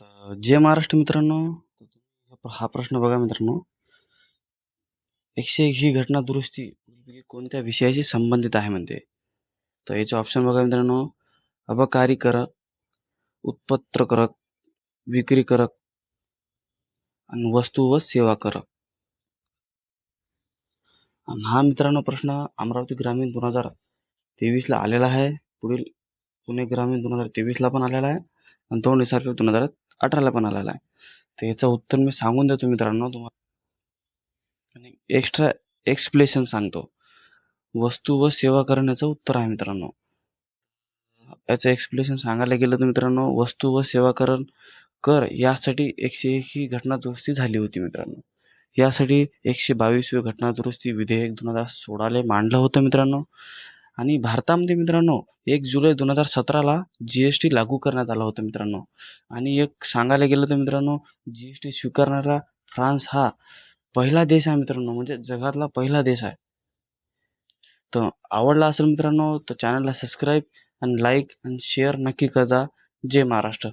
तर जे महाराष्ट्र मित्रांनो हा प्रश्न बघा मित्रांनो. एकशे एक ही घटना दुरुस्ती म्हणजे कोणत्या विषयाशी संबंधित आहे म्हणते? तर याचे ऑप्शन बघा मित्रांनो. अबकारी करक उत्पत्र करक विक्री करक आणि वस्तू व सेवा करक. आणि हा मित्रांनो प्रश्न अमरावती ग्रामीण दोन हजार तेवीसला आलेला आहे. पुढील पुणे ग्रामीण दोन हजार तेवीसला पण आलेला आहे. आणि दोन हजार दोन हजार अठराला पण आलेला आहे. तर याचं उत्तर मी सांगून देतो मित्रांनो तुम्हाला आणि एक्स्ट्रा एक्सप्लेशन सांगतो. वस्तू व सेवा करण्याचं उत्तर आहे मित्रांनो. याचं एक्सप्लेशन सांगायला गेलं तर मित्रांनो वस्तू व सेवा करण कर यासाठी एकशे एक ही घटना दुरुस्ती झाली होती मित्रांनो. यासाठी एकशे बावीसवे घटना दुरुस्ती विधेयक दोन हजार सोळाला मांडलं होतं मित्रांनो. आणि भारतामध्ये मित्रांनो एक जुलै दोन हजार सतराला जी एस टी लागू करण्यात आला होता मित्रांनो. आणि एक सांगायला गेलं तर मित्रांनो जी एस टी स्वीकारणारा फ्रान्स हा पहिला देश आहे मित्रांनो म्हणजे जगातला पहिला देश आहे. तर आवडला असेल मित्रांनो तर चॅनलला सबस्क्राईब आणि लाईक आणि शेअर नक्की करता जय महाराष्ट्र.